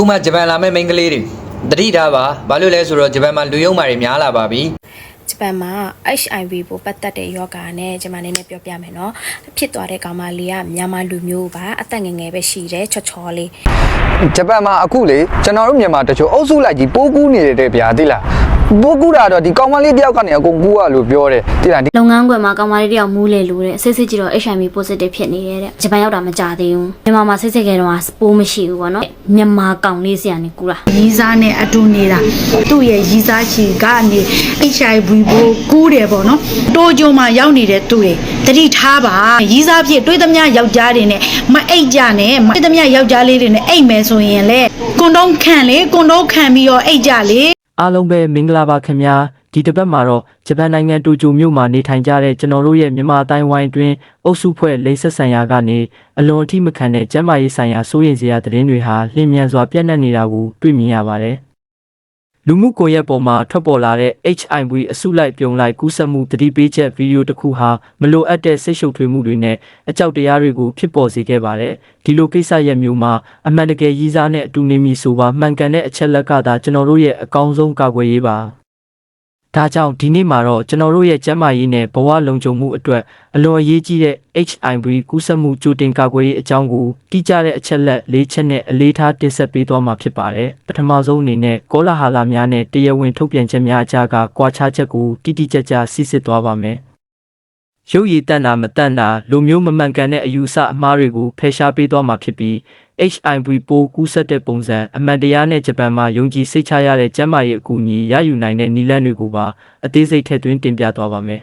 အခုမှဂျပန်လာမဲ့မိန်းကလေးတွေတတိထားပါဘာလို့လဲဆိုတော့ဂျပန်မှာလူယုံမာတွေများလာပါပြီဂျပန်မှာ HIV ပိုပတ်သက်တဲ့ယောဂါနဲ့ကျွန်မနည်းနည်းပြောပြမယ်နော်ဖြစ်သွားတဲ့ကောင်မလေးကမြန်မာလူမျိုးပါအသက်ငယ်ငယ်ပဲရှိတယ်ချော့ချော်လေးဂျပန်မှာအခုလေကျွန်တော်တို့မြန်မာတချို့အုပ်စုလိုက်ကြီးပိုးကူးနေတယ်ဗျာသိလား ပိုးကူးတာတော့ဒီကောင်မလေးတယောက်ကနေအကုန်ကူးရလို့ပြောတယ်သိလားဒီလုပ်ငန်းခွင်မှာကောင်မလေးတယောက်မူးလေလို့တဲ့စစ်စစ်ကြည့်တော့ HIV positive ဖြစ်နေတယ်တဲ့ဂျပန်ရောက်တာမကြသေးဘူးမြန်မာမှာစစ်စစ်ခဲတော့ပိုးမရှိဘူးပေါ့နော်မြန်မာကောင်လေးစီကနေကူတာရီးစားနဲ့အတူနေတာသူ့ရဲ့ရီးစားချီကနေ HIV ဘိုးကူးတယ်ပေါ့နော်တိုးကြုံမှာရောက်နေတဲ့သူတွေတတိထားပါရီးစားဖြစ်တွေးသမျှယောက်ျားတွေနဲ့မအိတ်ကြနဲ့မတွေးသမျှယောက်ျားလေးတွေနဲ့အိတ်မယ်ဆိုရင်လေကွန်တုံးခံလေကွန်တုံးခံပြီးတော့အိတ်ကြလေ အားလုံးပဲမင်္ဂလာပါခင်ဗျာဒီတစ်ပတ်မှာတော့ဂျပန်နိုင်ငံတိုကျိုမြို့မှာနေထိုင်ကြတဲ့ကျွန်တော်တို့ရဲ့မြန်မာအတိုင်းဝိုင်းအတွင်းအုပ်စုဖွဲ့လိမ့်ဆက်ဆံရာကနေအလွန်အထိမခံတဲ့ကျန်းမာရေးဆိုင်ရာစိုးရိမ်စရာသတင်းတွေဟာလျင်မြန်စွာပြန့်နှံ့နေတာကိုတွေ့မြင်ရပါတယ် လူမှုကွန်ရက်ပေါ်မှာထွက်ပေါ်လာတဲ့ HIV အစုလိုက်ပြုံလိုက်ကူးစက်မှုတတိပေးချက်ဗီဒီယိုတစ်ခုဟာမလိုအပ်တဲ့စိတ်ရှုပ်ထွေးမှုတွေနဲ့အကြောက်တရားတွေကိုဖြစ်ပေါ်စေခဲ့ပါတယ်ဒီလိုကိစ္စရပ်မျိုးမှာအမှန်တကယ်ရည်စားနဲ့အတူနေမည်ဆိုပါမှန်ကန်တဲ့အချက်လက်ကသာကျွန်တော်တို့ရဲ့အကောင်းဆုံးကာကွယ်ရေးပါ ဒါကြောင့်ဒီနေ့မှာတော့ကျွန်တော်တို့ရဲ့ကျန်းမာရေးနဲ့ဘဝလုံခြုံမှုအတွက်အလွန်အရေးကြီးတဲ့ HIV ကူးစက်မှုကြိုတင်ကာကွယ်ရေးအကြောင်းကိုတိကျတဲ့အချက်လက်၄ချက်နဲ့အလေးထားတင်ဆက်ပေးသွားမှာဖြစ်ပါတယ်။ပထမဆုံးအနေနဲ့ကောလာဟာလာများနဲ့တရားဝင်ထုတ်ပြန်ချက်များအကြားကကွာခြားချက်ကိုတိတိကျကျစစ်စစ်သွားပါမယ်။ရုပ်ရည်တန်တာမတန်တာလူမျိုးမမှန်ကန်တဲ့အယူအဆအမှားတွေကိုဖယ်ရှားပေးသွားမှာဖြစ်ပြီး HIV ပိုးကူးစက်တဲ့ပုံစံအမှန်တရားနဲ့ဂျပန်မှာယုံကြည်စိတ်ချရတဲ့ကျန်းမာရေးအကူအညီရယူနိုင်တဲ့နည်းလမ်းတွေကိုပါအသေးစိတ်ထည့်သွင်းတင်ပြသွားပါမယ်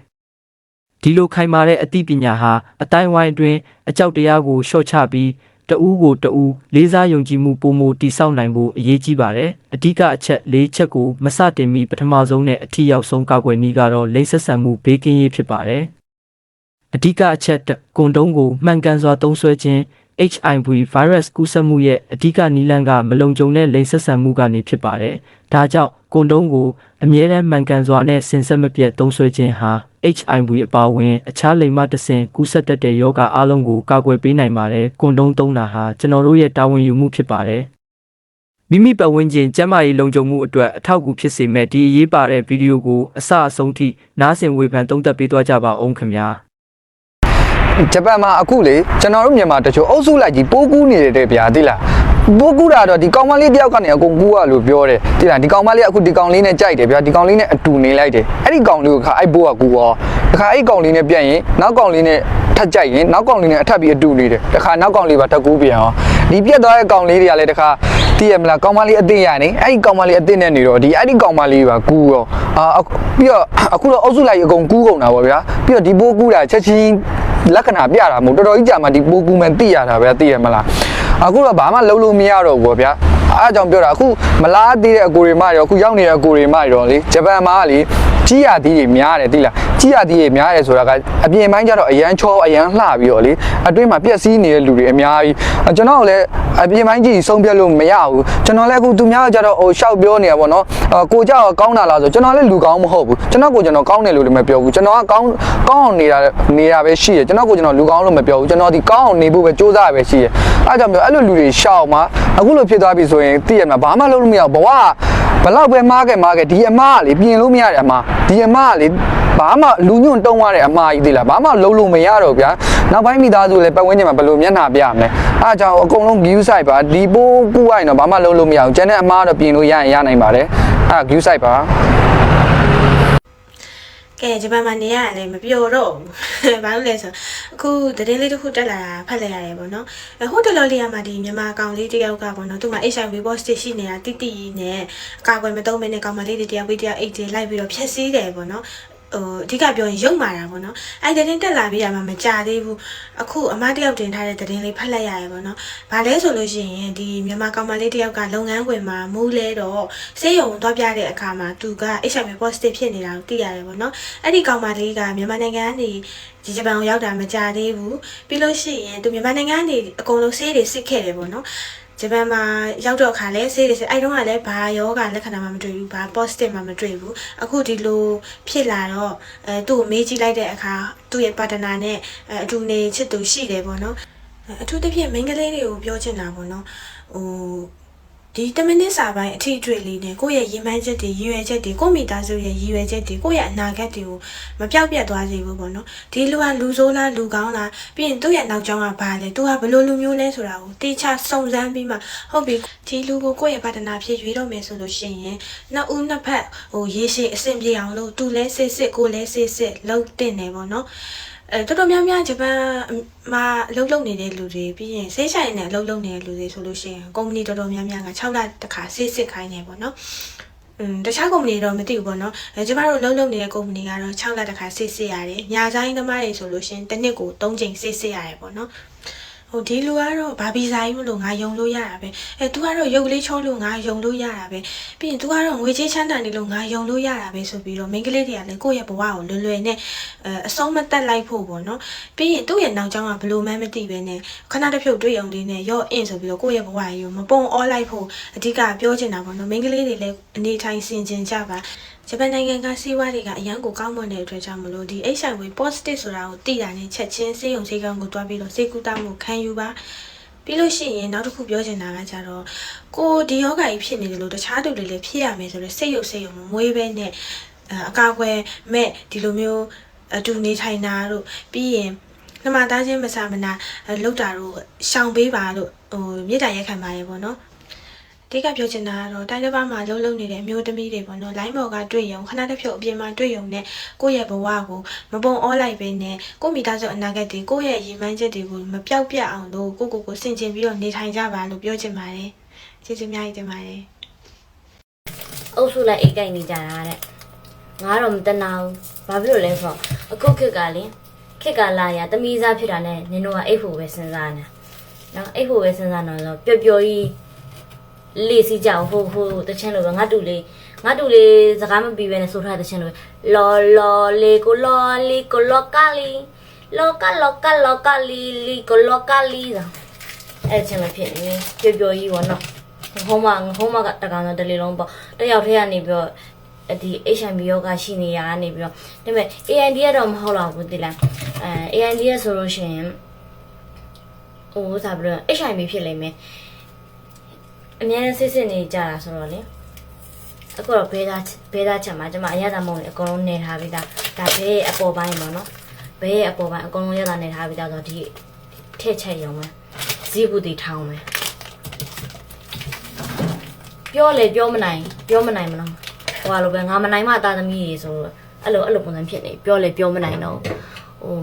။ဒီလိုခိုင်မာတဲ့အသိပညာဟာအတိုင်းဝိုင်းအတွင်းအကြောက်တရားကိုရှော့ချပြီးတဦးကိုတဦးလေးစားယုံကြည်မှုပုံမတိဆောက်နိုင်ဖို့အရေးကြီးပါတယ်။အဓိကအချက်၄ချက်ကိုမစတင်မီပထမဆုံးနဲ့အထီရောက်ဆုံးကာကွယ်နည်းကတော့လိမ့်ဆက်ဆံမှုဘေးကင်းရေးဖြစ်ပါတယ်။အဓိကအချက်တစ်ကွန်တုံးကိုမှန်ကန်စွာသုံးစွဲခြင်း HIV virus ကူးစက်မှုရဲ့အဓိကနည်းလမ်းကမလုံခြုံတဲ့လိင်ဆက်ဆံမှုကနေဖြစ်ပါတယ်။ဒါကြောင့်ကွန်တုံးကိုအမြဲတမ်းမှန်ကန်စွာနဲ့စင်ဆက်မပြတ်သုံးစွဲခြင်းဟာ HIV အပါအဝင်အခြားလိင်မတစ်ဆင့်ကူးစက်တတ်တဲ့ယောဂအလုံးကိုကာကွယ်ပေးနိုင်ပါတယ်။ကွန်တုံးသုံးတာဟာကျွန်တော်တို့ရဲ့တာဝန်ယူမှုဖြစ်ပါတယ်။မိမိပတ်ဝန်းကျင်ကျန်းမာရေးလုံခြုံမှုအတွက်အထောက်အကူဖြစ်စေမဲ့ဒီအရေးပါတဲ့ဗီဒီယိုကိုအစအဆုံးထိနားဆင်ဝေဖန်သုံးသပ်ပေးသွားကြပါအောင်ခင်ဗျာ ဂျပန်မှာအခုလေကျွန်တော်တို့မြန်မာတချို့အုပ်စုလိုက်ကြီးပိုးကူးနေတယ်ဗျာသိလားပိုးကူးတာတော့ဒီကောင်မလေးတယောက်ကနေအကုန်ကူးရလို့ပြောတယ်သိလားဒီကောင်မလေးကအခုဒီကောင်လေးနဲ့ကြိုက်တယ်ဗျာဒီကောင်လေးနဲ့အတူနေလိုက်တယ်အဲ့ဒီကောင်လေးကိုခါအဲ့ဘိုးကကူရောတခါအဲ့ကောင်လေးနဲ့ပြန်ရင်နောက်ကောင်လေးနဲ့ထပ်ကြိုက်ရင်နောက်ကောင်လေးနဲ့အထပ်ပြီးအတူနေတယ်တခါနောက်ကောင်လေးပါထပ်ကူးပြန်ရောဒီပြက်သွားတဲ့ကောင်လေးတွေကလည်းတခါ တည်ရမလားကောင်မလေးအသိရနေအဲ့ဒီကောင်မလေးအသိနဲ့နေတော့ဒီအဲ့ဒီကောင်မလေးပါကူရောအာအခုပြီးတော့အခုတော့အုပ်စုလိုက်အကုန်ကူးကုန်တာပေါ့ဗျာပြီးတော့ဒီဘိုးကူးတာချက်ချင်းလက္ခဏာပြတာမဟုတ်တော်တော်ကြီးကြာမှဒီပိုကူမှန်သိရတာပဲသိရမလားအခုတော့ဘာမှလုံးလို့မရတော့ဘူးပေါ့ဗျာ အားကြောင့်ပြောတာအခုမလားသေးတဲ့အကိုတွေမရောအခုရောက်နေတဲ့အကိုတွေမရောလေဂျပန်မှာကလေကြီးရသီးတွေများတယ်သိလားကြီးရသီးတွေများတယ်ဆိုတာကအပြင်ပိုင်းကျတော့အရန်ချောအရန်လှပြီးတော့လေအတွင်းမှာပြက်စီးနေတဲ့လူတွေအများကြီးအဲကျွန်တော်ကလည်းအပြင်ပိုင်းကြီးဆုံးဖြတ်လို့မရဘူးကျွန်တော်လည်းအခုသူများကကြတော့ဟိုရှောက်ပြောနေတာပေါ့နော်အဲကိုကြောက်ကောင်းတာလားဆိုကျွန်တော်လည်းလူကောင်းမဟုတ်ဘူးကျွန်တော်ကိုကျွန်တော်ကောင်းတယ်လို့လည်းမပြောဘူးကျွန်တော်ကကောင်းကောင်းအောင်နေတာနေတာပဲရှိတယ်ကျွန်တော်ကိုကျွန်တော်လူကောင်းလို့မပြောဘူးကျွန်တော်ဒီကောင်းအောင်နေဖို့ပဲစူးစမ်းရပဲရှိတယ်အဲကြောင့်ပြောအဲ့လိုလူတွေရှောက်မှာအခုလိုဖြစ်သွားပြီဆိုရင်သိရမှာဘာမှလုပ်လို့မရဘူးဘဝကဘလောက်ပဲမားခဲ့မားခဲ့ဒီအမားကလေပြင်လို့မရတဲ့အမားဒီအမားကလေဘာမှလူညွန့်တုံးရတဲ့အမားကြီးသိလားဘာမှလုံးလို့မရတော့ဗျာနောက်ပိုင်းမိသားစုလည်းပတ်ဝန်းကျင်မှာဘယ်လိုမျက်နှာပြရမလဲအဲကြောင့်အကုန်လုံး view site ပါဒီပိုးကူရရင်တော့ဘာမှလုံးလို့မရဘူးကျန်တဲ့အမားတော့ပြင်လို့ရရင်ရနိုင်ပါတယ်အဲ view site ပါ ကဲဂျပန်မှာနေရတယ်လည်းမပြောတော့ဘူးဘာလို့လဲဆိုအခုသတင်းလေးတစ်ခုတက်လာတာဖတ်လိုက်ရတယ်ပေါ့နော်အဲဟိုတလော်လေးကမှဒီမြန်မာကောင်လေးတစ်ယောက်ကပေါ့နော်သူမှ HIV positive ရှိနေတာတိတိနဲ့အကာအကွယ်မသုံးမနဲ့ကောင်မလေးတွေတယောက်ပြီးတယောက်အိတ်တွေလိုက်ပြီးတော့ဖြက်စီးတယ်ပေါ့နော် ဟိုအဓိကပြောရင်ရုပ်မာတာပေါ့နော်အဲ့ဒီတင်းတက်လာပြီးရမှာမကြသေးဘူးအခုအမတယောက်တင်ထားတဲ့သတင်းလေးဖတ်လိုက်ရရပေါ့နော်ဘာလဲဆိုလို့ရှိရင်ဒီမြန်မာကောင်မလေးတယောက်ကလုပ်ငန်းခွင်မှာမူးလဲတော့ဆေးရုံသွားပြတဲ့အခါမှာသူက HIV positive ဖြစ်နေတာကိုသိရတယ်ပေါ့နော်အဲ့ဒီကောင်မလေးကမြန်မာနိုင်ငံကနေဒီဂျပန်ကိုရောက်တာမကြသေးဘူးပြီးလို့ရှိရင်သူမြန်မာနိုင်ငံကနေအကုန်လုံးဆေးတွေစစ်ခဲ့တယ်ပေါ့နော် ဂျပန်မှာရောက်တော့ခါလဲဆေးတွေစစ်အဲ့တုန်းကလည်းဘာယောဂလက္ခဏာမှမတွေ့ဘူးဘာ positive မှမတွေ့ဘူးအခုဒီလိုဖြစ်လာတော့အဲသူ့ကိုမေးကြည့်လိုက်တဲ့အခါသူ့ရဲ့ပါတနာနဲ့အဲအတူနေချစ်သူရှိတယ်ပေါ့နော်အဲအထူးသဖြင့်မိန်းကလေးတွေကိုပြောချင်တာပေါ့နော်ဟို ဒီတမနစ်စာပိုင်းအထီးအတွေ့လေးနဲ့ကိုယ့်ရဲ့ရည်မှန်းချက်တွေရည်ရွယ်ချက်တွေကိုယ့်မိသားစုရဲ့ရည်ရွယ်ချက်တွေကိုယ့်ရဲ့အနာဂတ်တွေကိုမပြောက်ပြတ်သွားစေဘူးပေါ့နော်ဒီလူကလူဆိုးလားလူကောင်းလားပြီးရင်သူ့ရဲ့နောက်ကျောင်းကဘာလဲသူကဘယ်လိုလူမျိုးလဲဆိုတာကိုတေချာစုံစမ်းပြီးမှဟုတ်ပြီဒီလူကိုကိုယ့်ရဲ့ပါတနာဖြစ်ရွေးတော့မယ်ဆိုလို့ရှိရင်နှစ်ဦးနှစ်ဖက်ဟိုရေရှည်အဆင်ပြေအောင်လို့သူလဲစစ်စစ်ကိုလဲစစ်စစ်လုံးတင်နေပေါ့နော် အဲတော်တော်များများဂျပန်မှာအလုပ်လုပ်နေတဲ့လူတွေပြီးရင်ဆေးဆိုင်နဲ့အလုပ်လုပ်နေတဲ့လူတွေဆိုလို့ရှိရင်ကုမ္ပဏီတော်တော်များများက6လတစ်ခါဆေးစစ်ခိုင်းနေပေါ့နော်။အင်းတခြားကုမ္ပဏီတော့မသိဘူးပေါ့နော်။အဲကျမတို့အလုပ်လုပ်နေတဲ့ကုမ္ပဏီကတော့6လတစ်ခါဆေးစစ်ရတယ်။ညာဆိုင်သမားတွေဆိုလို့ရှိရင်တစ်နှစ်ကို3ကြိမ်ဆေးစစ်ရတယ်ပေါ့နော်။ ဟိုဒီလူကတော့ဘာဗီဇာကြီးမလို့ငါယုံလို့ရတာပဲအဲ तू ကတော့ရုပ်ကလေးချောလို့ငါယုံလို့ရတာပဲပြီးရင် तू ကတော့ငွေချေးချမ်းတန်နေလို့ငါယုံလို့ရတာပဲဆိုပြီးတော့မိန်းကလေးတွေကလည်းကိုယ့်ရဲ့ဘဝကိုလွယ်လွယ်နဲ့အဲအဆုံးမတက်လိုက်ဖို့ပေါ့နော်ပြီးရင်သူ့ရဲ့နောက်ကျောင်းကဘလို့မှန်းမသိပဲနဲ့ခဏတစ်ဖြုတ်တွေ့အောင်လေးနဲ့ရော့အင်းဆိုပြီးတော့ကိုယ့်ရဲ့ဘဝကြီးကိုမပုံအောလိုက်ဖို့အဓိကပြောချင်တာပေါ့နော်မိန်းကလေးတွေလည်းအနေထိုင်ဆင်ခြင်ကြပါ ဂျပန်နိုင်ငံကစီးပွားတွေကအရန်ကိုကောင်းမွန်တဲ့အတွက်ကြောင့်မလို့ဒီ HIV positive ဆိုတာကိုသိတာနဲ့ချက်ချင်းစေယုံစေကောင်းကိုတွားပြီးတော့စေကူတာမှုခံယူပါပြီးလို့ရှိရင်နောက်တစ်ခုပြောချင်တာကကြတော့ကိုဒီယောဂကြီးဖြစ်နေတယ်လို့တခြားသူတွေလည်းဖြစ်ရမယ်ဆိုတော့စိတ်ယုတ်စိတ်ယုံမမွေးပဲနဲ့အအကာအကွယ်မဲ့ဒီလိုမျိုးအတူနေထိုင်တာတို့ပြီးရင်နှမသားချင်းမဆာမနာလောက်တာတို့ရှောင်ပေးပါလို့ဟိုမြေတားရက်ခံပါတယ်ပေါ့နော် အဓိကပြောချင်တာကတော့တိုင်းတစ်ပါးမှာလုံးလုံးနေတဲ့အမျိုးသမီးတွေပေါ့နော်လိုင်းဘော်ကတွေ့ရုံခဏတစ်ဖြုတ်အပြင်မှာတွေ့ရုံနဲ့ကိုယ့်ရဲ့ဘဝကိုမပုံအောလိုက်ပဲနဲ့ကိုယ့်မိသားစုအနာဂတ်တွေကိုယ့်ရဲ့ရည်မှန်းချက်တွေကိုမပြောက်ပြတ်အောင်လို့ကိုယ့်ကိုယ်ကိုဆင်ခြင်ပြီးတော့နေထိုင်ကြပါလို့ပြောချင်ပါတယ်ကျေးဇူးအများကြီးတင်ပါတယ်အုပ်စုလိုက်အိတ်ကိုက်နေကြတာတဲ့ငါတော့မတနာဘူးဘာဖြစ်လို့လဲဆိုတော့အခုခေတ်ကလေခေတ်ကလာရတမီးစားဖြစ်တာနဲ့နင်တို့ကအိတ်ဖို့ပဲစဉ်းစားနေတာနော်အိတ်ဖို့ပဲစဉ်းစားတော့ဆိုပျော်ပျော်ကြီး လေးစီကြအောင်ဟိုဟိုတချင်းလိုပဲငါတူလေးငါတူလေးစကားမပြီးပဲနဲ့ဆိုထားတဲ့တချင်းလိုပဲလော်လော်လေးကိုလော်လီကိုလော်ကာလီလော်ကာလော်ကာလော်ကာလီလီကိုလော်ကာလီဆိုအဲ့ချင်းလိုဖြစ်နေပျော်ပျော်ကြီးပေါ့နော်ဟိုမှာဟိုမှာကတကောင်တော့တလေလုံးပေါ့တယောက်တည်းကနေပြီးတော့ဒီ HIV ယောဂရှိနေရကနေပြီးတော့ဒါပေမဲ့ AND ကတော့မဟုတ်တော့ဘူးတိလားအဲ AND ရဆိုလို့ရှိရင်ဟိုစားပြီးတော့ HIV ဖြစ်လိမ့်မယ် အများနဲ့စစ်စစ်နေကြတာဆိုတော့လေအခုတော့ဘေးသားဘေးသားချက်မှာကျွန်မအရသာမုံနေအကုန်လုံးနေထားပြီးသားဒါဘေးရဲ့အပေါ်ပိုင်းပေါ့နော်ဘေးရဲ့အပေါ်ပိုင်းအကုန်လုံးရတာနေထားပြီးသားဆိုတော့ဒီထည့်ချက်ရုံပဲဇီဘူးတီထောင်းပဲပြောလေပြောမနိုင်ပြောမနိုင်မလားဟိုလိုပဲငါမနိုင်မှတာသမီးတွေဆိုတော့အဲ့လိုအဲ့လိုပုံစံဖြစ်နေပြောလေပြောမနိုင်တော့ဟို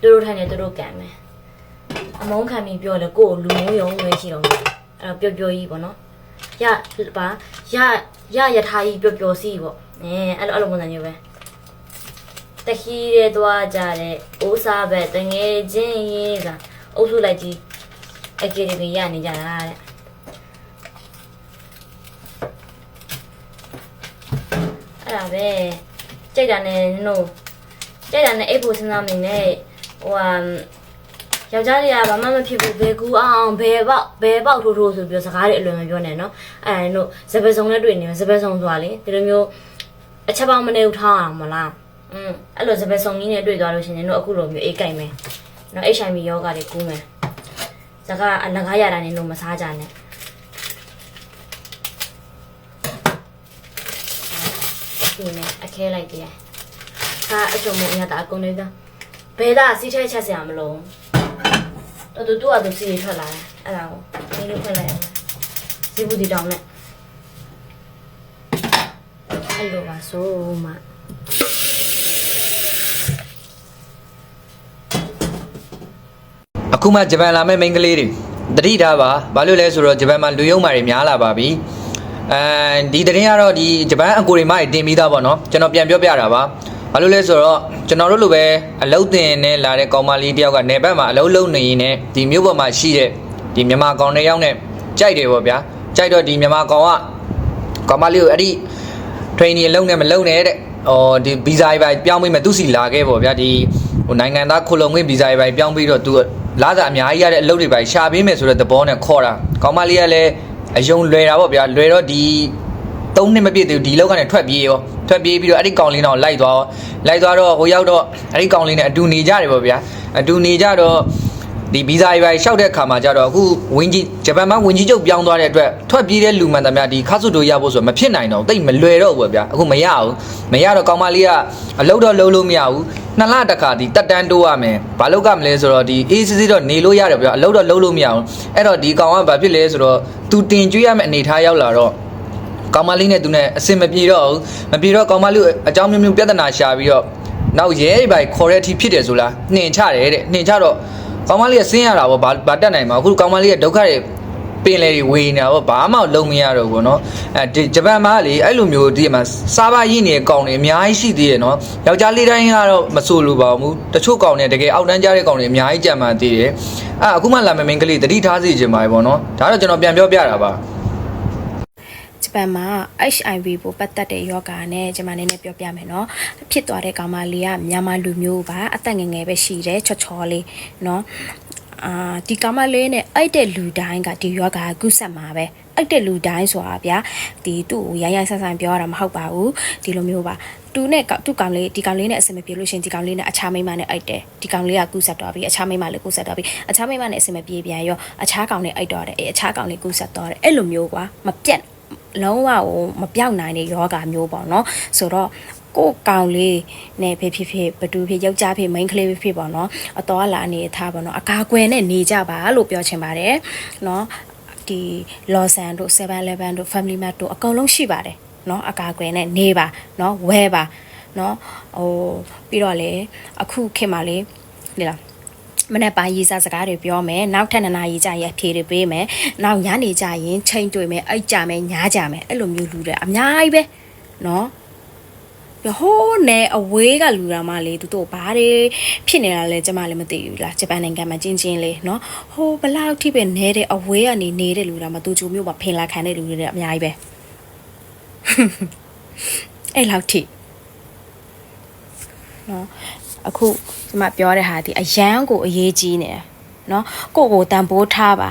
သူတို့ထိုင်နေသူတို့ကံမယ်အမုန်းခံပြီးပြောလေကိုယ်လူမျိုးယုံပဲရှိတော့မယ်အဲ့တော့ ပျော်ပျော်ကြီးပေါ့နော်ရပါရရယထာကြီးပျော်ပျော်စီပေါ့အဲအဲ့လိုအဲ့လိုပုံစံမျိုးပဲတခီးရဲသွားကြတဲ့အိုးစားပဲတငယ်ချင်းရေးကအုပ်စုလိုက်ကြီးအကယ်ဒမီရနေကြတာတဲ့အဲ့ဒါပဲကြိုက်တာနဲ့နင်တို့ကြိုက်တာနဲ့အိတ်ဖို့စဉ်းစားမနေနဲ့ဟိုဟာ ယောက်ျားတွေကဘာမှမဖြစ်ဘူးဘယ်ကူအောင်ဘယ်ပေါက်ဘယ်ပေါက်ထိုးထိုးဆိုပြီးစကားတွေအလွန်မပြောနဲ့နော်အဲ့ဒါနင်တို့စပယ်စုံနဲ့တွေ့နေစပယ်စုံဆိုတာလေဒီလိုမျိုးအချက်ပေါင်းမနေဦးထားအောင်မလားอืมအဲ့လိုစပယ်စုံကြီးနဲ့တွေ့သွားလို့ရှိရင်နင်တို့အခုလိုမျိုးအိတ်ကြိုက်မယ်နော် HIV ယောဂတွေကူးမယ်စကားအလကားရတာနင်တို့မစားကြနဲ့ဒီနဲ့အခဲလိုက်တည်းဟာအချုံမအရတာအကုန်လေးသားဘဲသားစီးထဲချက်စရာမလိုတော် တူတူအတူစီးထွက်လာတယ်အဲ့ဒါကိုဒီလိုဖွင့်လိုက်အောင်ဇီဘူးဒီတောင်နဲ့အဲ့လိုပါဆိုမှအခုမှဂျပန်လာမဲ့မိန်းကလေးတွေတတိထားပါဘာလို့လဲဆိုတော့ဂျပန်မှာလူယုံမာတွေများလာပါပြီအဲဒီတရင်ကတော့ဒီဂျပန်အကိုတွေမတွေတင်ပြီးသားပေါ့နော်ကျွန်တော်ပြန်ပြောပြတာပါ ဘာလို့လဲဆိုတော့ကျွန်တော်တို့လိုပဲအလုတ်တင်နဲ့လာတဲ့ကောင်မလေးတယောက်ကနေဘက်မှာအလုတ်လုံနေရင်ねဒီမြို့ပေါ်မှာရှိတဲ့ဒီမြန်မာကောင်တွေရောက်နဲ့ကြိုက်တယ်ပေါ့ဗျာကြိုက်တော့ဒီမြန်မာကောင်ကကောင်မလေးကိုအဲ့ဒီ training လုံးနဲ့မလုံးနဲ့တဲ့ဟောဒီဗီဇာကြီးပဲပြောင်းပြီးမှသူစီလာခဲ့ပေါ့ဗျာဒီဟိုနိုင်ငံသားခုလုံခွင့်ဗီဇာကြီးပဲပြောင်းပြီးတော့သူလာစားအများကြီးရတဲ့အလုပ်တွေပဲရှာပေးမယ်ဆိုတဲ့သဘောနဲ့ခေါ်တာကောင်မလေးကလည်းအယုံလွယ်တာပေါ့ဗျာလွယ်တော့ဒီ သုံးနှစ်မပြည့်သေးဘူးဒီလောက်ကနေထွက်ပြေးရောထွက်ပြေးပြီးတော့အဲ့ဒီကောင်လေးတော့လိုက်သွားရောလိုက်သွားတော့ဟိုရောက်တော့အဲ့ဒီကောင်လေးနဲ့အတူနေကြတယ်ပေါ့ဗျာအတူနေကြတော့ဒီဗီဇာတွေပါလျှောက်တဲ့အခါမှာကြတော့အခုဝင်းကြီးဂျပန်မှာဝင်းကြီးချုပ်ပြောင်းသွားတဲ့အတွက်ထွက်ပြေးတဲ့လူမှန်သမျှဒီခါဆုတို့ရဖို့ဆိုမဖြစ်နိုင်တော့တိတ်မလွယ်တော့ဘူးဗျာအခုမရဘူးမရတော့ကောင်မလေးကအလုပ်တော့လုပ်လို့မရဘူးနှစ်လတစ်ခါဒီတက်တန်းတိုးရမယ်ဘာလို့ကမလဲဆိုတော့ဒီ ACC တော့နေလို့ရတယ်ဗျာအလုပ်တော့လုပ်လို့မရဘူးအဲ့တော့ဒီကောင်ကဘာဖြစ်လဲဆိုတော့သူတင်ကျွေးရမယ့်အနေထားရောက်လာတော့ ကောင်မလေးနဲ့သူနဲ့အစင်မပြေတော့ဘူးမပြေတော့ကောင်မလေးကိုအကြောင်းမျိုးမျိုးပြဿနာရှာပြီးတော့နောက်ရဲတွေပဲခေါ်တဲ့အထိဖြစ်တယ်ဆိုလားနှင်ချတယ်တဲ့နှင်ချတော့ကောင်မလေးကဆင်းရတာပေါ့ဘာဘာတက်နိုင်မှာအခုကောင်မလေးကဒုက္ခတွေပင်လေတွေဝေနေတာပေါ့ဘာမှလုံးမရတော့ဘူးเนาะအဲဒီဂျပန်မှာလေအဲ့လိုမျိုးဒီမှာစားပါရည်နေတဲ့ကောင်တွေအများကြီးရှိသေးတယ်เนาะယောက်ျားလေးတိုင်းကတော့မဆိုလိုပါဘူးတချို့ကောင်တွေတကယ်အောက်တန်းကြတဲ့ကောင်တွေအများကြီးကြံမှသေးတယ်အဲအခုမှလာမယ့်မင်းကလေးတတိထားစီခြင်းပါပဲပေါ့เนาะဒါတော့ကျွန်တော်ပြန်ပြောပြတာပါ ဂျပန်မှာ HIV ပိုပတ်သက်တဲ့ယောဂါနဲ့ကျွန်မနည်းနည်းပြောပြမယ်နော်ဖြစ်သွားတဲ့ကောင်မလေးကမြန်မာလူမျိုးပါအသက်ငယ်ငယ်ပဲရှိတယ်ချော့ချောလေးနော်အာဒီကောင်မလေးနဲ့အိုက်တဲ့လူတိုင်းကဒီယောဂါကုဆက်မှာပဲအိုက်တဲ့လူတိုင်းဆိုတာဗျာဒီသူ့ကိုရိုင်းရိုင်းဆန်းဆန်းပြောရတာမဟုတ်ပါဘူးဒီလိုမျိုးပါသူနဲ့သူ့ကောင်လေးဒီကောင်လေးနဲ့အဆင်မပြေလို့ရှင်ဒီကောင်လေးနဲ့အခြားမိန်းမနဲ့အိုက်တယ်ဒီကောင်လေးကကူးဆက်သွားပြီအခြားမိန်းမလည်းကူးဆက်သွားပြီအခြားမိန်းမနဲ့အဆင်မပြေပြန်ရောအခြားကောင်နဲ့အိုက်တော့တယ်အဲအခြားကောင်လေးကူးဆက်သွားတယ်အဲ့လိုမျိုးကွာမပြတ် လုံးဝဟိုမပြောက်နိုင်တဲ့ယောဂမျိုးပေါ့နော်ဆိုတော့ကိုယ်ကောင်လေးနဲ့ဖြစ်ဖြစ်ဖြစ်ဘသူဖြစ်ယောက်ျားဖြစ်မိန်းကလေးဖြစ်ဖြစ်ပေါ့နော်အတော်လာအနေထားပေါ့နော်အကာအကွယ်နဲ့နေကြပါလို့ပြောချင်ပါတယ်နော်ဒီ Lawson တို့711တို့ Family Mart တို့အကုန်လုံးရှိပါတယ်နော်အကာအကွယ်နဲ့နေပါနော်ဝဲပါနော်ဟိုပြီးတော့လေအခုခေတ်မှာလေလေလား မနေ့ပိုင်းရေးစားစကားတွေပြောမယ်နောက်ထပ်နှစ်နာရီကြာရင်အဖြေတွေပေးမယ်နောက်ညနေကြာရင်ချိန်တွေ့မယ်အိတ်ကြမယ်ညားကြမယ်အဲ့လိုမျိုးလူတွေအများကြီးပဲနော်ပြဟိုးနဲ့အဝေးကလူတာမှလေသူတို့ဘာတွေဖြစ်နေတာလဲကျမလည်းမသိဘူးလားဂျပန်နိုင်ငံမှာကျင်းချင်းလေးနော်ဟိုဘလောက်ထိပဲနဲတဲ့အဝေးကနေနေတဲ့လူတာမှသူချိုမျိုးမှာဖင်လာခံတဲ့လူတွေလည်းအများကြီးပဲအဲ့လောက်ထိနော် အခုကျမပြောတဲ့ဟာဒီအရန်ကိုအရေးကြီးနေတယ်နော်ကိုယ့်ကိုတန်ဖိုးထားပါ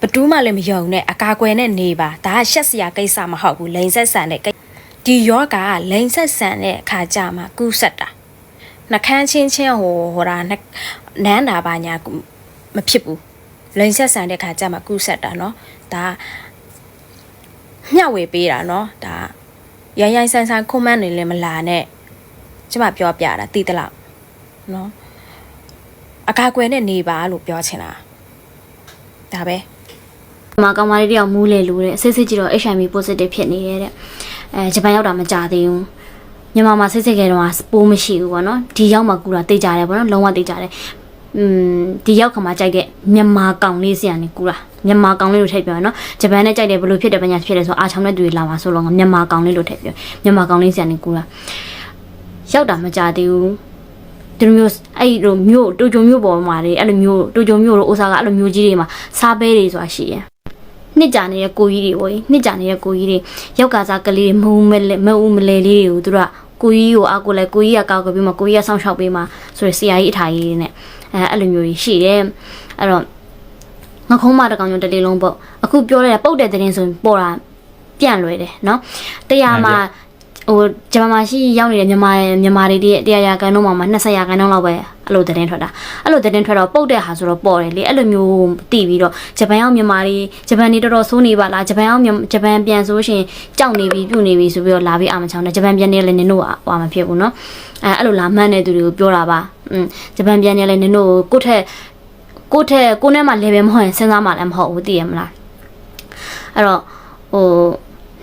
ဘယ်သူမှလည်းမယုံနဲ့အကာအကွယ်နဲ့နေပါဒါကရှက်စရာကိစ္စမဟုတ်ဘူးလိန်ဆက်ဆန်တဲ့ကိဒီယောဂကလိန်ဆက်ဆန်တဲ့အခါကြမှာကူးဆက်တာနှကန်းချင်းချင်းဟိုဟိုတာနှနန်းတာပါညာမဖြစ်ဘူးလိန်ဆက်ဆန်တဲ့အခါကြမှာကူးဆက်တာเนาะဒါမျှဝေပေးတာเนาะဒါရိုင်းရိုင်းဆန်းဆန်းခွန်မန်းနေလည်းမလာနဲ့ကျမပြောပြတာတည်တလောက် နော်အကာအကွယ်နဲ့နေပါလို့ပြောချင်တာဒါပဲဒီမှာကောင်မလေးတယောက်မူးလေလူတဲ့စစ်စစ်ကြည့်တော့ HIV positive ဖြစ်နေရဲ့တဲ့အဲဂျပန်ရောက်တာမကြသေးဘူးမြန်မာမှာစစ်စစ်ခဲ့တော့ပိုးမရှိဘူးပေါ့နော်ဒီရောက်မှကူတာတိတ်ကြတယ်ပေါ့နော်လုံးဝတိတ်ကြတယ်อืมဒီရောက်ခါမှာကြိုက်တဲ့မြန်မာကောင်လေးစီကနေကူတာမြန်မာကောင်လေးလို့ထည့်ပြောရနော်ဂျပန်နဲ့ကြိုက်တယ်ဘယ်လိုဖြစ်တယ်ပညာဖြစ်တယ်ဆိုအာချောင်းတဲ့သူတွေလာပါဆိုတော့မြန်မာကောင်လေးလို့ထည့်ပြောမြန်မာကောင်လေးစီကနေကူတာရောက်တာမကြသေးဘူး ဒီလိုမျိုးအဲ့လိုမျိုးတူကြုံမျိုးပေါ်မှာလေအဲ့လိုမျိုးတူကြုံမျိုးတို့အိုစာကအဲ့လိုမျိုးကြီးတွေမှာစားပဲတွေဆိုတာရှိရယ်နှစ်ကြာနေတဲ့ကိုကြီးတွေပေါ့နှစ်ကြာနေတဲ့ကိုကြီးတွေရောက်ကစားကလေးတွေမဟုတ်မလဲမဟုတ်မလဲလေးတွေကိုသူတို့ကကိုကြီးကိုအကူလဲကိုကြီးကကောက်ကြပြီးမှကိုကြီးကစောင့်ရှောက်ပေးမှဆိုရယ်ဆရာကြီးအထာကြီးတွေနဲ့အဲအဲ့လိုမျိုးကြီးရှိတယ်အဲ့တော့ငခုံးမတကောင်ညတလေးလုံးပေါ့အခုပြောရတဲ့ပုတ်တဲ့တဲ့ရင်ဆိုရင်ပေါ်တာပြန့်လွယ်တယ်နော်တရားမှာ ဟိုဂျပန်မှာရှိရောက်နေတဲ့မြန်မာမြန်မာတွေတည်းတရားရာကန်တော့မှ20ရာကန်တော့လောက်ပဲအဲ့လိုသတင်းထွက်တာအဲ့လိုသတင်းထွက်တော့ပုတ်တဲ့ဟာဆိုတော့ပေါ်တယ်လေအဲ့လိုမျိုးတည်ပြီးတော့ဂျပန်ရောက်မြန်မာတွေဂျပန်တွေတော်တော်ဆိုးနေပါလားဂျပန်ရောက်ဂျပန်ပြန်ဆိုရှင်ကြောက်နေပြီပြုတ်နေပြီဆိုပြီးတော့လာပြီးအာမချောင်းတယ်ဂျပန်ပြန်နေလဲနင်တို့ဟွာမဖြစ်ဘူးเนาะအဲအဲ့လိုလာမှန်းတဲ့သူတွေကိုပြောတာပါอืมဂျပန်ပြန်နေလဲနင်တို့ကိုယ့်ထက်ကိုယ့်ထက်ကိုယ်နဲ့မှ level မဟုတ်ရင်စဉ်းစားမှလည်းမဟုတ်ဘူးသိရမလားအဲ့တော့ဟို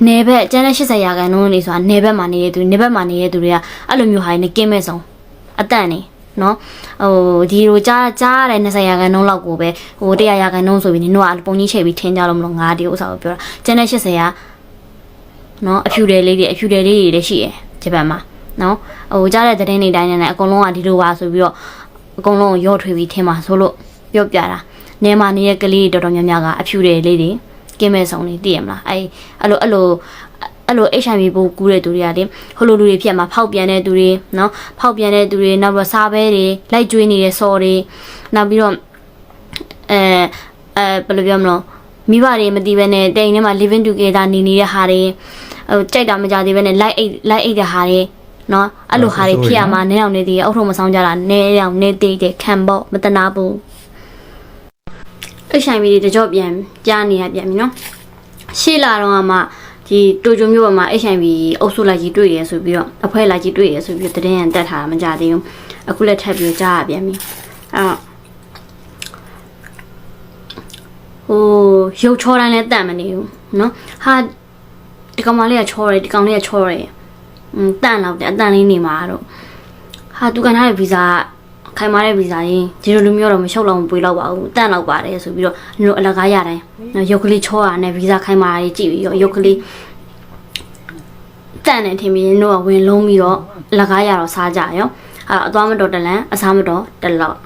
နေဘက်ကျန်တဲ့80ရာခိုင်နှုန်းနေဆိုတာနေဘက်မှာနေတဲ့သူနေဘက်မှာနေတဲ့သူတွေကအဲ့လိုမျိုးဟာနေကင်းမဲ့ဆုံးအတန့်နေနော်ဟိုဒီလိုကြားကြားရတဲ့20ရာခိုင်နှုန်းလောက်ကိုပဲဟို100ရာခိုင်နှုန်းဆိုပြီးနင်တို့ကပုံကြီးချိန်ပြီးထင်းကြလို့မလို့ငါဒီဥစ္စာကိုပြောတာကျန်တဲ့80ရာနော်အဖြူတယ်လေးတွေအဖြူတယ်လေးတွေလည်းရှိရယ်ဂျပန်မှာနော်ဟိုကြားတဲ့သတင်းတွေတိုင်းနဲ့အကုန်လုံးကဒီလိုပါဆိုပြီးတော့အကုန်လုံးရော့ထွေပြီးထင်းပါဆိုလို့ပြောပြတာနေမှာနေတဲ့ကလေးတွေတော်တော်များများကအဖြူတယ်လေးတွေ ကင်းမဲ့ဆုံးလေးတည်ရမလားအဲအဲ့လိုအဲ့လိုအဲ့လို HIV ပိုးကူးတဲ့သူတွေကလေဟိုလိုလူတွေဖြစ်မှာဖောက်ပြန်တဲ့သူတွေနော်ဖောက်ပြန်တဲ့သူတွေနောက်ပြီးတော့စားပဲတွေလိုက်ကျွေးနေတဲ့စော်တွေနောက်ပြီးတော့အဲအဲဘယ်လိုပြောမလဲမိဘတွေမတည်ဘဲနဲ့တိမ်ထဲမှာ living together နေနေတဲ့ဟာတွေဟိုကြိုက်တာမကြသေးဘဲနဲ့ light အိတ် light အိတ်တဲ့ဟာတွေနော်အဲ့လိုဟာတွေဖြစ်ရမှာနင်းအောင်နေသေးအုတ်ထုံမဆောင်ကြတာနင်းအောင်နေသေးတယ်ခံပေါ့မတနာဘူး HIV တွေတကြော့ပြန်ကြားနေရပြန်ပြီနော်ရှေ့လာတော့မှဒီတိုဂျိုမျိုးပေါ်မှာ HIV အုပ်စုလိုက်ကြီးတွေ့ရဆိုပြီးတော့အဖွဲလိုက်ကြီးတွေ့ရဆိုပြီးတော့သတင်းရန်တက်ထားတာမကြသေးဘူးအခုလည်းထပ်ပြီးကြားရပြန်ပြီအဲ့တော့ဟိုရုပ်ချောတိုင်းလည်းတတ်မနေဘူးနော်ဟာဒီကောင်မလေးကချောတယ်ဒီကောင်လေးကချောတယ်อืมတန့်လောက်တယ်အတန်လေးနေမှာတော့ဟာသူကန်ထားတဲ့ဗီဇာ ခိုင်မာတဲ့ဗီဇာရင်ဒီလိုလူမျိုးတော့မရှုပ်လောက်မပွေးတော့ပါဘူးတန့်လောက်ပါတယ်ဆိုပြီးတော့ညတို့အလကားရတိုင်းနော်ရုပ်ကလေးချောတာနဲ့ဗီဇာခိုင်မာတာကြီးကြည့်ပြီးတော့ရုပ်ကလေးတန့်နေထင်ပြီးညတို့ကဝင်လုံးပြီးတော့အလကားရတော့စားကြရောအဲ့တော့အသွားမတော်တလန်အစားမတော်တလောက်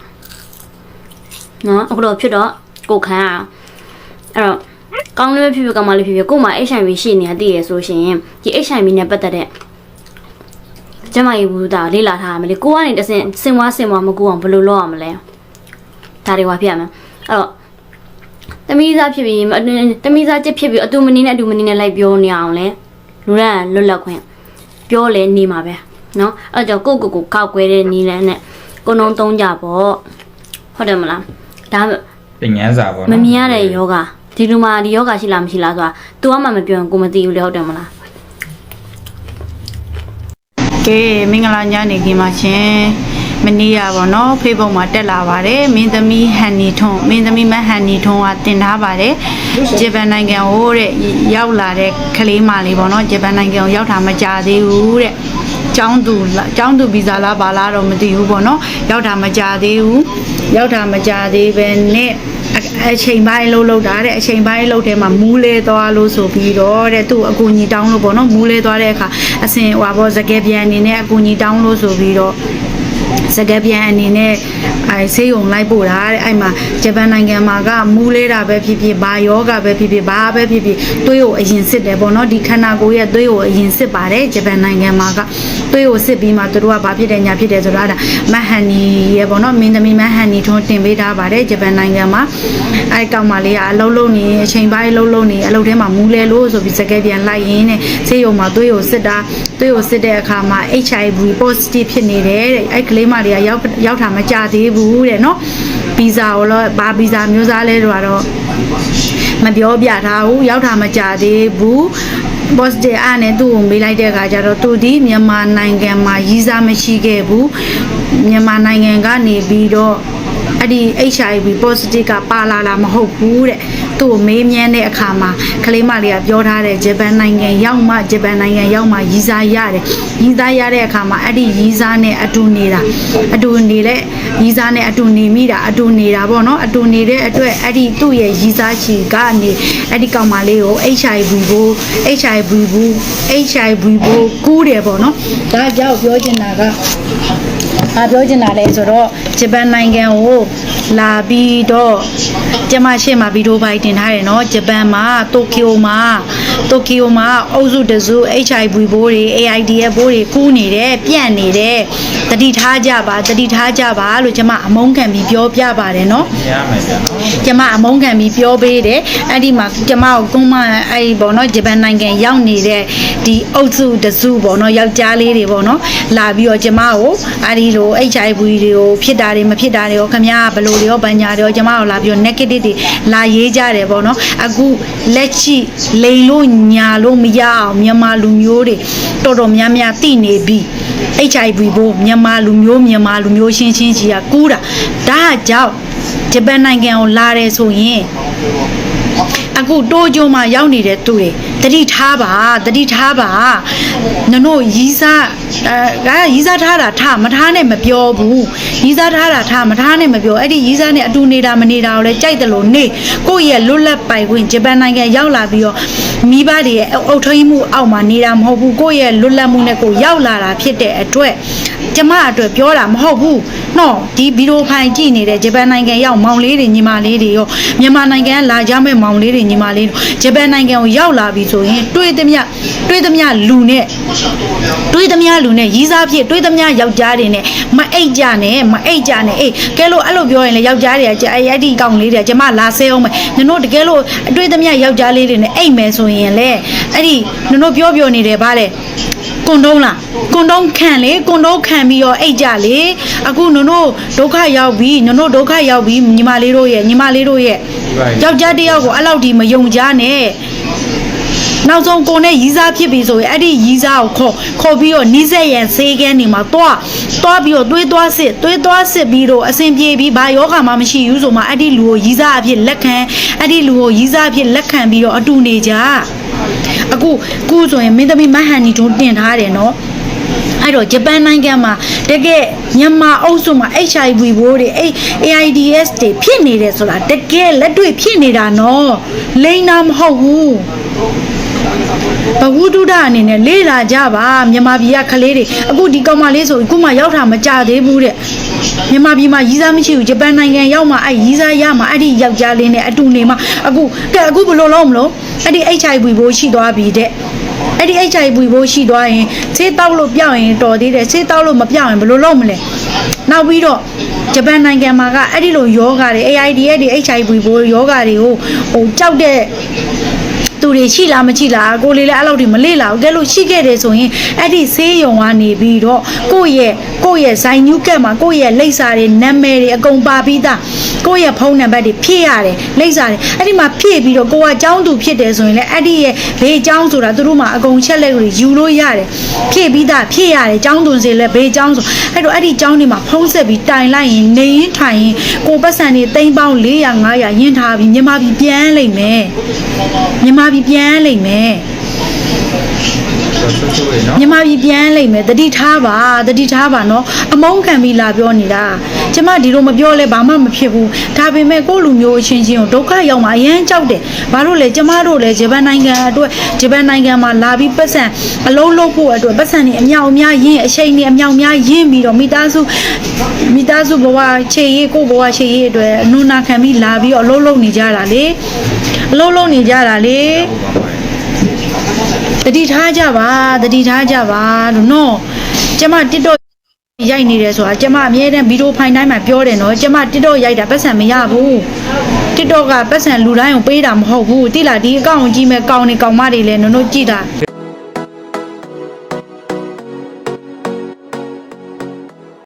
နော်အခုတော့ဖြစ်တော့ကိုခန်းရအောင်အဲ့တော့ကောင်းလေးပဲဖြစ်ဖြစ်ကောင်းမလေးဖြစ်ဖြစ်ကို့မှာ HIV ရှိနေတာသိရဆိုရှင်ဒီ HIV နဲ့ပတ်သက်တဲ့ ကျမရေးဘူးတာလေ့လာထားရမလဲကိုကနေတဆင်စင်ဝါစင်ဝါမကူအောင်ဘယ်လိုလုပ်ရမလဲဒါတွေဝါပြရမယ်အဲ့တော့သမီးစားဖြစ်ပြီးသမီးစားချက်ဖြစ်ပြီးအတူမနေနဲ့အတူမနေနဲ့လိုက်ပြောနေအောင်လဲလူရန်လွတ်လပ်ခွင့်ပြောလဲနေမှာပဲနော်အဲ့တော့ကိုကိုကိုကောက်ွဲတဲ့နီလန်းနဲ့ကိုနှုံးသုံးကြပေါ့ဟုတ်တယ်မလားဒါပညာစာပေါ့နော်မမြင်ရတဲ့ယောဂဒီလူမှာဒီယောဂရှိလားမရှိလားဆိုတာ तू ကမှမပြောရင်ကိုမသိဘူးလေဟုတ်တယ်မလား ကဲမင်္ဂလာညနေခင်းပါရှင်မနေ့ကပေါ့နော်ဖေးဘုတ်မှာတက်လာပါတယ်မင်းသမီးဟန်နီထွန်းမင်းသမီးမဟန်နီထွန်းကတင်ထားပါတယ်ဂျပန်နိုင်ငံဟိုတဲ့ရောက်လာတဲ့ကလေးမလေးပေါ့နော်ဂျပန်နိုင်ငံကိုရောက်တာမကြသေးဘူးတဲ့ကျောင်းသူလားကျောင်းသူဗီဇာလားဘာလားတော့မသိဘူးပေါ့နော်ရောက်တာမကြသေးဘူးရောက်တာမကြသေးပဲနဲ့ အအချိန်ပိုင်းလှုပ်လှုပ်တာတဲ့အချိန်ပိုင်းလှုပ်ထဲမှာမူးလဲသွားလို့ဆိုပြီးတော့တဲ့သူ့အကူညီတောင်းလို့ပေါ့နော်မူးလဲသွားတဲ့အခါအစင်ဟွာပေါ့စကယ်ပြန်အနေနဲ့အကူညီတောင်းလို့ဆိုပြီးတော့စကယ်ပြန်အနေနဲ့ အဲဆေးရုံလိုက်ပို့တာတဲ့အဲ့မှာဂျပန်နိုင်ငံမှာကမူးလဲတာပဲဖြစ်ဖြစ်ဘာယောဂပဲဖြစ်ဖြစ်ဘာပဲဖြစ်ဖြစ်သွေးကိုအရင်စစ်တယ်ပေါ့နော်ဒီခန္ဓာကိုယ်ရဲ့သွေးကိုအရင်စစ်ပါတယ်ဂျပန်နိုင်ငံမှာကသွေးကိုစစ်ပြီးမှသူတို့ကဘာဖြစ်တယ်ညာဖြစ်တယ်ဆိုတော့အဲ့ဒါမဟန်နီရဲ့ပေါ့နော်မင်းသမီးမဟန်နီထွန်းတင်ပေးထားပါတယ်ဂျပန်နိုင်ငံမှာအဲ့ကောင်မလေးကအလုံးလုံးနေအချိန်ပိုင်းလုံးလုံးနေအလုပ်ထဲမှာမူးလဲလို့ဆိုပြီးစကယ်ပြန်လိုက်ရင်းနဲ့ဆေးရုံမှာသွေးကိုစစ်တာသွေးကိုစစ်တဲ့အခါမှာ HIV positive ဖြစ်နေတယ်တဲ့အဲ့ကလေးမလေးကရောက်ရောက်တာမကြသေးဘူးတဲ့နော်ဗီဇာကိုတော့ဘာဗီဇာမျိုးစားလဲတော့တော့မပြောပြထားဘူးရောက်တာမကြသေးဘူး positive အားနဲ့သူ့ကိုမေးလိုက်တဲ့အခါကျတော့သူဒီမြန်မာနိုင်ငံမှာရည်စားမရှိခဲ့ဘူးမြန်မာနိုင်ငံကနေပြီးတော့အဲ့ဒီ HIV positive ကပါလာတာမဟုတ်ဘူးတဲ့ သူ့ကိုမေးမြန်းတဲ့အခါမှာကလေးမလေးကပြောထားတယ်ဂျပန်နိုင်ငံရောက်မှဂျပန်နိုင်ငံရောက်မှရည်စားရတယ်ရည်စားရတဲ့အခါမှာအဲ့ဒီရည်စားနဲ့အတူနေတာအတူနေတဲ့ရည်စားနဲ့အတူနေမိတာအတူနေတာပေါ့နော်အတူနေတဲ့အတွက်အဲ့ဒီသူ့ရဲ့ရည်စားချီကနေအဲ့ဒီကောင်မလေးကို HIV ကို HIV ဘူး HIV ဘူးကူးတယ်ပေါ့နော်ဒါကြောင့်ပြောချင်တာက။ အားပြောချင်တာလဲဆိုတော့ဂျပန်နိုင်ငံကိုလာပြီးတော့ကျမရှေ့မှာဗီဒီယိုပိုင်တင်ထားတယ်နော်ဂျပန်မှာတိုကျိုမှာတိုကျိုမှာအုပ်စုတစု HIV ဘိုးတွေ AIDS ဘိုးတွေကူးနေတယ်ပြန့်နေတယ်တတိထားကြပါတတိထားကြပါလို့ကျမအမုန်းခံပြီးပြောပြပါတယ်နော်ရမယ်ဗျာနော်ကျမအမုန်းခံပြီးပြောပေးတယ်အဲ့ဒီမှာကျမကိုကုန်းမအဲ့ဒီပေါ့နော်ဂျပန်နိုင်ငံရောက်နေတဲ့ဒီအုပ်စုတစုပေါ့နော်ယောက်ျားလေးတွေပေါ့နော်လာပြီးတော့ကျမကိုအဲ့ဒီလို HIV တွေကိုဖြစ်တာတွေမဖြစ်တာတွေရောခမရဘယ်လိုတွေရောဗညာတွေရောကျမကိုလာပြီးတော့ negative တွေလာရေးကြတယ်ပေါ့နော်အခုလက်ရှိလိန်လို့ညာလို့မရအောင်မြန်မာလူမျိုးတွေတော်တော်များများသိနေပြီ HIV ဘို့မြန်မာလူမျိုးမြန်မာလူမျိုးရှင်းရှင်းကြီးကကူးတာဒါကြောင့်ဂျပန်နိုင်ငံကိုလာတယ်ဆိုရင်အခုတိုးကြိုမှာရောက်နေတဲ့သူတွေ တတိထားပါတတိထားပါနင်တို့ရီးစားအဲကရီးစားထားတာထားမထားနဲ့မပြောဘူးရီးစားထားတာထားမထားနဲ့မပြောအဲ့ဒီရီးစားနဲ့အတူနေတာမနေတာကိုလည်းကြိုက်တယ်လို့နေကိုယ့်ရဲ့လွတ်လပ်ပိုင်ခွင့်ဂျပန်နိုင်ငံရောက်လာပြီးတော့မိဘတွေရဲ့အုပ်ထိန်းမှုအောက်မှာနေတာမဟုတ်ဘူးကိုယ့်ရဲ့လွတ်လပ်မှုနဲ့ကိုယ်ရောက်လာတာဖြစ်တဲ့အတွက်ကျမအတွက်ပြောတာမဟုတ်ဘူးနော်ဒီဗီဒီယိုဖိုင်ကြည့်နေတဲ့ဂျပန်နိုင်ငံရောက်မောင်လေးတွေညီမလေးတွေရောမြန်မာနိုင်ငံကလာကြမဲ့မောင်လေးတွေညီမလေးတွေဂျပန်နိုင်ငံကိုရောက်လာပြီဆိုရင်တွေးသမျှတွေးသမျှလူနဲ့တွေးသမျှလူနဲ့ရီးစားဖြစ်တွေးသမျှယောက်ျားတွေနဲ့မအိတ်ကြနဲ့မအိတ်ကြနဲ့အေးကဲလို့အဲ့လိုပြောရင်လေယောက်ျားတွေကအဲ့အဲ့ဒီကောင်လေးတွေကကျမလာဆဲအောင်မယ်နင်တို့တကယ်လို့တွေးသမျှယောက်ျားလေးတွေနဲ့အိတ်မယ်ဆိုရင်လေအဲ့ဒီနင်တို့ပြောပြောနေတယ်ဗါလေကွန်တုံးလားကွန်တုံးခံလေကွန်တုံးခံပြီးတော့အိတ်ကြလေအခုနုံတို့ဒုက္ခရောက်ပြီနုံတို့ဒုက္ခရောက်ပြီညီမလေးတို့ရဲ့ညီမလေးတို့ရဲ့ယောက်ျားတစ်ယောက်ကိုအဲ့လောက်ဒီမယုံကြနဲ့ နောက်ဆုံးကိုနဲ့ရီးစားဖြစ်ပြီဆိုရင်အဲ့ဒီရီးစားကိုခေါ်ခေါ်ပြီးတော့နီးစက်ရန်ဆေးကန်းနေမှာတွားတွားပြီးတော့သွေးသွားစစ်သွေးသွားစစ်ပြီးတော့အစဉ်ပြေပြီးဘာယောဂမှမရှိဘူးဆိုမှအဲ့ဒီလူကိုရီးစားအဖြစ်လက်ခံအဲ့ဒီလူကိုရီးစားအဖြစ်လက်ခံပြီးတော့အတူနေကြအခုအခုဆိုရင်မင်းသမီးမဟန်နီတို့တင်ထားတယ်နော်အဲ့တော့ဂျပန်နိုင်ငံမှာတကယ်မြန်မာအုပ်စုမှာ HIV ဘိုးတွေအဲ့ AIDS တွေဖြစ်နေတယ်ဆိုတာတကယ်လက်တွေ့ဖြစ်နေတာနော်လိန်နာမဟုတ်ဘူး ဘဝတုဒ္ဒအနေနဲ့လေးလာကြပါမြန်မာပြည်ကကလေးတွေအခုဒီကောင်မလေးဆိုအခုမှရောက်တာမကြသေးဘူးတဲ့မြန်မာပြည်မှာရီးစားမရှိဘူးဂျပန်နိုင်ငံရောက်မှအဲ့ရီးစားရမှအဲ့ဒီယောက်ျားလေးနဲ့အတူနေမှအခုကဲအခုဘယ်လိုလုပ်မလို့အဲ့ဒီ HIV ဘိုးရှိသွားပြီတဲ့အဲ့ဒီ HIV ဘိုးရှိသွားရင်ဆေးတောက်လို့ပြောင်းရင်တော်သေးတယ်ဆေးတောက်လို့မပြောင်းရင်ဘယ်လိုလုပ်မလဲနောက်ပြီးတော့ဂျပန်နိုင်ငံမှာကအဲ့ဒီလိုယောဂါတွေ AIDS တွေ HIV ဘိုးယောဂါတွေကိုဟိုကြောက်တဲ့ သူတွေရှိလားမရှိလားကိုလေးလည်းအဲ့လောက်ဒီမလေ့လာဘူးကဲလို့ရှိခဲ့တယ်ဆိုရင်အဲ့ဒီဆေးရုံကနေပြီးတော့ကိုယ့်ရဲ့ကိုယ့်ရဲ့ဇိုင်ညူးကက်မှာကိုယ့်ရဲ့လိပ်စာတွေနာမည်တွေအကုန်ပါပြီးသားကိုယ့်ရဲ့ဖုန်းနံပါတ်တွေဖြည့်ရတယ်လိပ်စာတွေအဲ့ဒီမှာဖြည့်ပြီးတော့ကိုကចောင်းသူဖြစ်တယ်ဆိုရင်လည်းအဲ့ဒီရဲ့ဘေးចောင်းဆိုတာသူတို့မှာအကုန်ချက်လက်တွေယူလို့ရတယ်ဖြည့်ပြီးသားဖြည့်ရတယ်ចောင်းသွင်းစေလဲဘေးចောင်းဆိုအဲ့တော့အဲ့ဒီចောင်းတွေမှာဖုံးဆက်ပြီးတိုင်လိုက်ရင်နေရင်ထိုင်ရင်ကိုပတ်စံတွေတိမ့်ပေါင်း400 500ရင်းထားပြီးမြန်မာပြည်ပြန်လိမ့်မယ်မြန်မာပြည် ည်ပြန်လိမ့်မယ်ဆိုဆိုဆိုရနော်မြန်မာပြည်ပြန်လိမ့်မယ်တတိထားပါတတိထားပါနော်အမုန်းခံပြီးလာပြောနေတာ ကျမဒီလိုမပြောလဲဘာမှမဖြစ်ဘူးဒါပေမဲ့ကိုယ့်လူမျိုးအချင်းချင်းကိုဒုက္ခရောက်မှာအရန်ကြောက်တယ်ဘာလို့လဲကျမတို့လည်းဂျပန်နိုင်ငံအတွက်ဂျပန်နိုင်ငံမှာလာပြီးပတ်စံအလုံးလုံးဖို့အတွက်ပတ်စံနေအမြောက်အများရင်းအချိန်နေအမြောက်အများရင်းပြီးတော့မိသားစုမိသားစုဘဝခြေရေးကိုယ့်ဘဝခြေရေးအတွက်အနုနာခံပြီးလာပြီးတော့အလုံးလုံးနေကြတာလေအလုံးလုံးနေကြတာလေတတိထားကြပါတတိထားကြပါလို့နော်ကျမ TikTok ရိုက်နေတယ်ဆိုတာကျမအမြဲတမ်းဗီဒီယိုဖိုင်တိုင်းမှာပြောတယ်နော်ကျမ TikTok ရိုက်တာပတ်စံမရဘူး TikTok ကပတ်စံလူတိုင်းကိုပေးတာမဟုတ်ဘူးတိလာဒီအကောင့်ကိုကြည့်မဲ့ကောင်းနေကောင်းမတွေလည်းနုံနုံကြည့်တာ